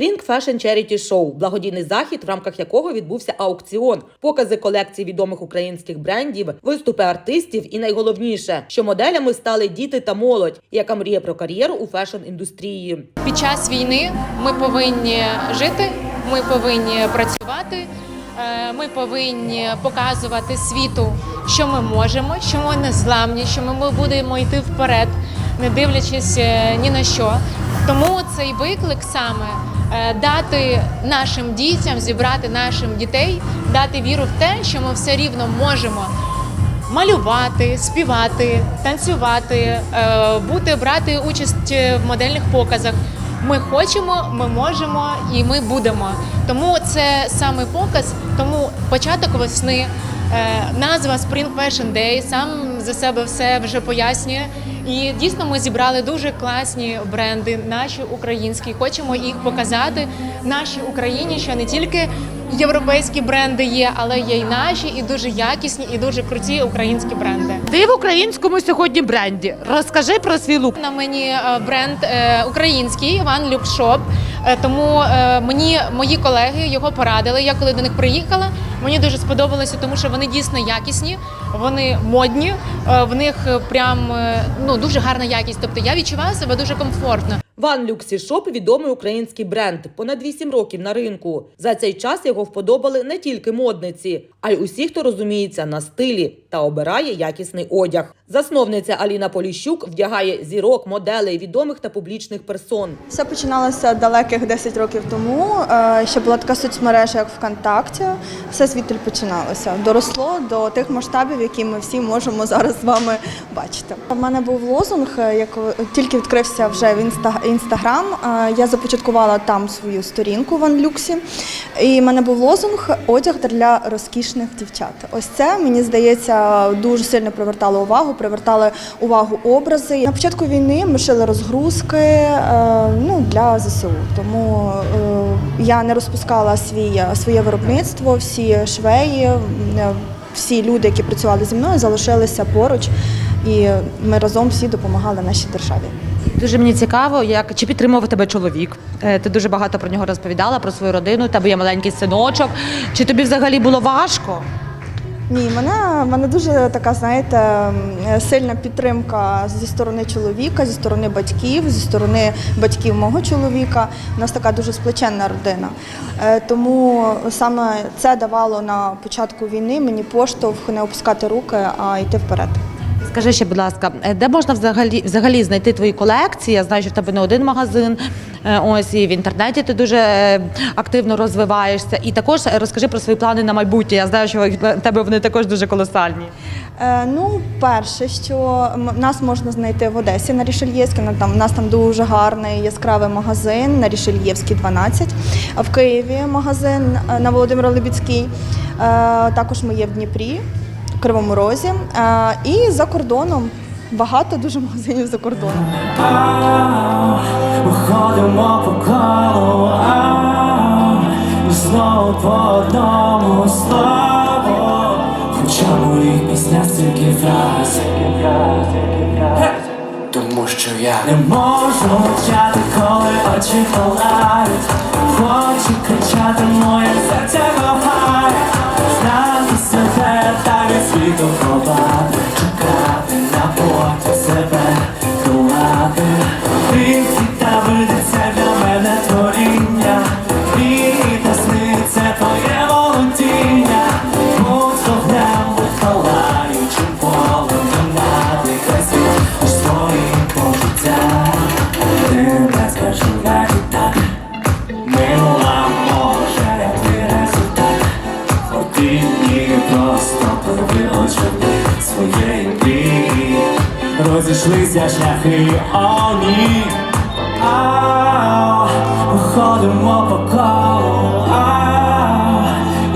Spring Fashion Charity Show – благодійний захід, в рамках якого відбувся аукціон, покази колекцій відомих українських брендів, виступи артистів і найголовніше, що моделями стали діти та молодь, яка мріє про кар'єру у фешн-індустрії. Під час війни ми повинні жити, ми повинні працювати, е, ми повинні показувати світу, що ми можемо, що ми не зламні, що ми будемо йти вперед, не дивлячись е, ні на що. Тому цей виклик саме дати нашим дітям, зібрати нашим дітей, дати віру в те, що ми все рівно можемо малювати, співати, танцювати, е, бути брати участь в модельних показах. Ми хочемо, ми можемо і ми будемо. Тому це саме показ, тому початок весни. Е, Назва Spring Fashion Day сам за себе все вже пояснює. І дійсно ми зібрали дуже класні бренди, наші українські. Хочемо їх показати нашій Україні, що не тільки європейські бренди є, але є й наші, і дуже якісні, і дуже круті українські бренди. Ти в українському сьогодні бренді. Розкажи про свій лук. На мені е, бренд е, український One Look Shop. Е, Тому мені мої колеги його порадили. Я коли до них приїхала, мені дуже сподобалося, тому що вони дійсно якісні, вони модні, е, в них прям е, ну дуже гарна якість. Тобто я відчуваю себе дуже комфортно. Ван Люксі Шоп відомий український бренд, понад 8 років на ринку. За цей час його вподобали не тільки модниці, а й усі, хто розуміється на стилі та обирає якісний одяг. Засновниця Аліна Поліщук вдягає зірок, моделей, відомих та публічних персон. Все починалося далеких 10 років тому. е, Ще була така соцмережа, як ВКонтакті. Все звідти починалося. Доросло до тих масштабів, які ми всі можемо зараз з вами бачити. У мене був лозунг, е, як тільки відкрився вже в інста- інстаграм. е, Я започаткувала там свою сторінку в Анлюксі. І в мене був лозунг одяг для розкішних дівчат. Ось це мені здається дуже сильно привертало увагу, привертали увагу образи. На початку війни ми шили розгрузки е, ну, для ЗСУ. Тому е, я не розпускала свій, своє виробництво, всі швеї, е, всі люди, які працювали зі мною, залишилися поруч, і ми разом всі допомагали нашій державі. Дуже мені цікаво, як чи підтримував тебе чоловік. Ти дуже багато про нього розповідала, про свою родину. Тебе є маленький синочок. Чи тобі взагалі було важко? Ні, мене, мене дуже така, знаєте, сильна підтримка зі сторони чоловіка, зі сторони батьків, зі сторони батьків мого чоловіка. У нас така дуже сплеченна родина. Е, Тому саме це давало на початку війни мені поштовх не опускати руки, а йти вперед. Скажи ще, будь ласка, е, де можна взагалі взагалі знайти твої колекції? Я знаю, що в тебе не один магазин. е, Ось і в інтернеті ти дуже е, активно розвиваєшся. І також розкажи про свої плани на майбутнє. Я знаю, що в тебе вони також дуже колосальні. Ну, перше, що нас можна знайти в Одесі на Рішельєвській. ну, Там у нас там дуже гарний яскравий магазин на Рішельєвській 12. А в Києві магазин на Володимира Лебідській. Е, Також ми є в Дніпрі, в Кривому Розі. І за кордоном багато дуже магазинів за кордоном. Ходимо по колу, знову по одному слову. Хоча в моїх піснях стільки фраз, тому що я не можу мовчати, коли очі палають. Хочу кричати, моє серце кохає. Знати себе та від світу ховати, чекати на поті себе Розійшлися шляхи, о ні. Ходимо по колу,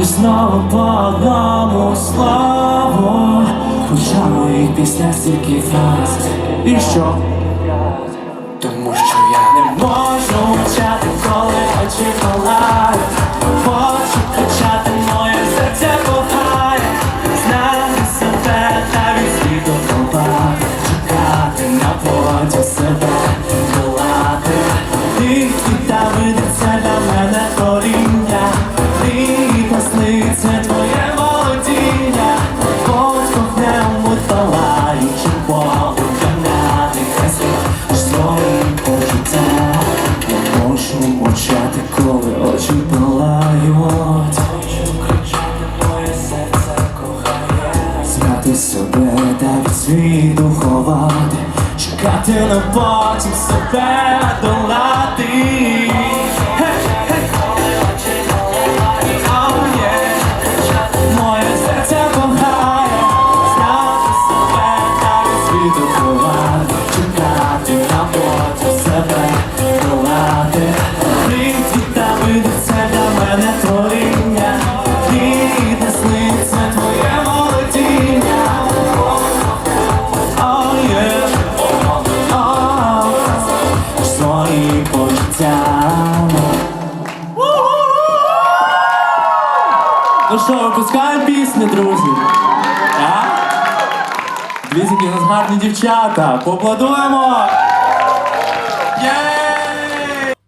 і знову по одному слову. Хоча моїх піснях стільки фраз. І що? Тому що я не можу мовчати, коли очі палають чекати на потім себе долати. Свої почуття. Ну що, випускаємо пісню, друзі? А? Дивіться, нас гарні дівчата. Поаплодуємо!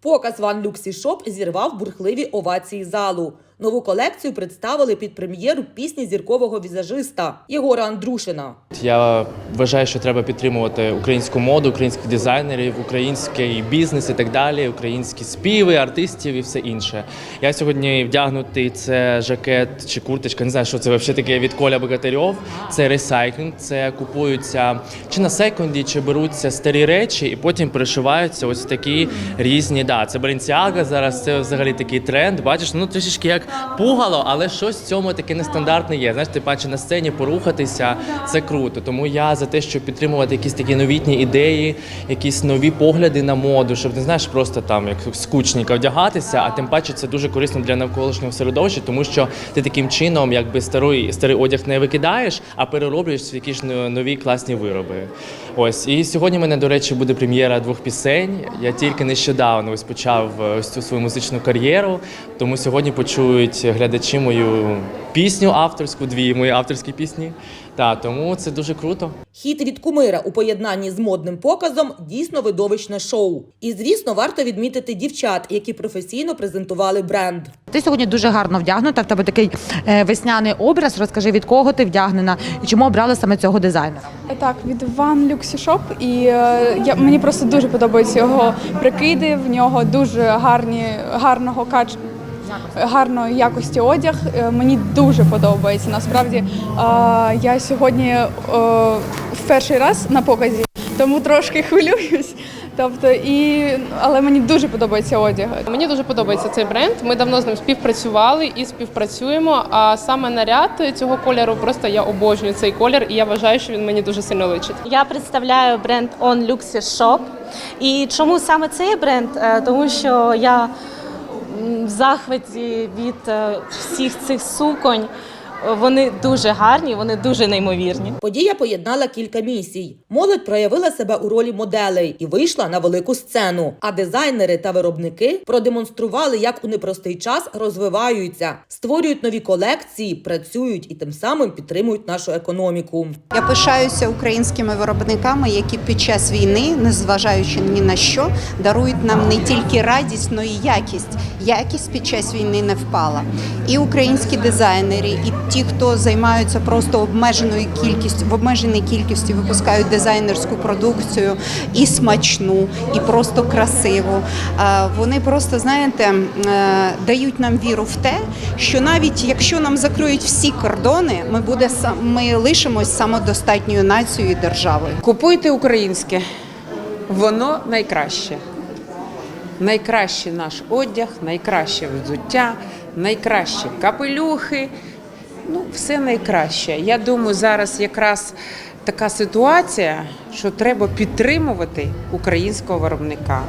Показ Ван Люксі Шоп зірвав бурхливі овації залу. Нову колекцію представили під прем'єру пісні зіркового візажиста Єгора Андрушина. Я вважаю, що треба підтримувати українську моду, українських дизайнерів, український бізнес і так далі, українські співи, артистів і все інше. Я сьогодні вдягнутий це жакет чи курточка, не знаю, що це взагалі таке від Коля Богатирьов. Це ресайклінг, це купуються чи на секунді, чи беруться старі речі, і потім перешиваються ось такі різні. Да, це Balenciaga зараз. Це взагалі такий тренд. Бачиш, ну трішечки як пугало, але щось в цьому таке нестандартне є. Знаєш, ти бачиш на сцені порухатися, це круто. Тому я за те, щоб підтримувати якісь такі новітні ідеї, якісь нові погляди на моду, щоб не знаєш, просто там як скучненько вдягатися, а тим паче це дуже корисно для навколишнього середовища, тому що ти таким чином, якби старий старий одяг не викидаєш, а перероблюєш в якісь нові класні вироби. Ось і сьогодні в мене, до речі, буде прем'єра двох пісень. Я тільки нещодавно ось почав е, ось цю свою музичну кар'єру. Тому сьогодні почують глядачі мою пісню авторську, дві мої авторські пісні. Та тому це дуже круто. Хіт від кумира у поєднанні з модним показом дійсно видовищне шоу. І звісно, варто відмітити дівчат, які професійно презентували бренд. Ти сьогодні дуже гарно вдягнута. В тебе такий е, весняний образ. Розкажи, від кого ти вдягнена і чому обрали саме цього дизайнера? Так, від Van Luxy Shop. І е, я, мені просто дуже подобаються його прикиди. В нього дуже гарні, гарного кач... гарної якості одяг. Е, Мені дуже подобається. Насправді я сьогодні е, в перший раз на показі, тому трошки хвилююсь. Тобто, і але мені дуже подобається одяг. Мені дуже подобається цей бренд. Ми давно з ним співпрацювали і співпрацюємо. А саме наряд цього кольору просто я обожнюю цей колір, і я вважаю, що він мені дуже сильно личить. Я представляю бренд On Luxy Shop. І чому саме цей бренд? Е, Тому що я в захваті від е, всіх цих суконь. Вони дуже гарні, вони дуже неймовірні. Подія поєднала кілька місій. Молодь проявила себе у ролі моделей і вийшла на велику сцену. А дизайнери та виробники продемонстрували, як у непростий час розвиваються, створюють нові колекції, працюють і тим самим підтримують нашу економіку. Я пишаюся українськими виробниками, які під час війни, незважаючи ні на що, дарують нам не тільки радість, але й якість. Якість під час війни не впала. І українські дизайнери, і ті, хто займаються просто обмеженою кількістю, в обмеженій кількості випускають дизайнерську продукцію і смачну, і просто красиву. Вони просто знаєте е, дають нам віру в те, що навіть якщо нам закриють всі кордони, ми буде ми лишимось самодостатньою нацією і державою. Купуйте українське, воно найкраще. Найкраще наш одяг, найкраще взуття, найкраще капелюхи. Ну, все найкраще. Я думаю, зараз якраз така ситуація, що треба підтримувати українського виробника.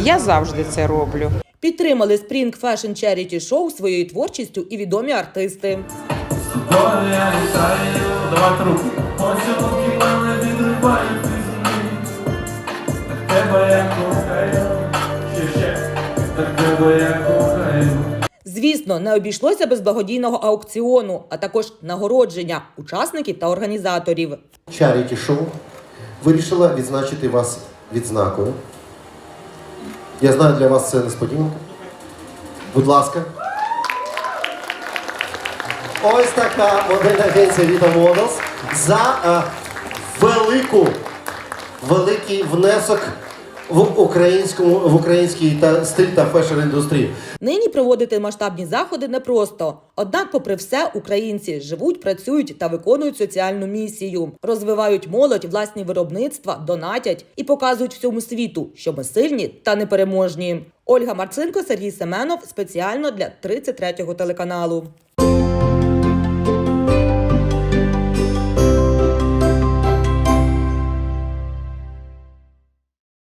Я завжди це роблю. Підтримали Spring Fashion Charity Show своєю творчістю і відомі артисти. Руки. Поцілунки мене відривають землі. Тебе я кохаю, Звісно, не обійшлося без благодійного аукціону, а також нагородження учасників та організаторів. Charity Show вирішила відзначити вас відзнакою. Я знаю, для вас це несподіванка. Будь ласка. Ось така модельна агенція Vita Models за е, велику, великий внесок в українському в українській та стиль та фешн індустрії. Нині проводити масштабні заходи непросто. Однак, попри все, українці живуть, працюють та виконують соціальну місію, розвивають молодь, власні виробництва, донатять і показують всьому світу, що ми сильні та непереможні. Ольга Марцинко, Сергій Семенов спеціально для 33-го телеканалу.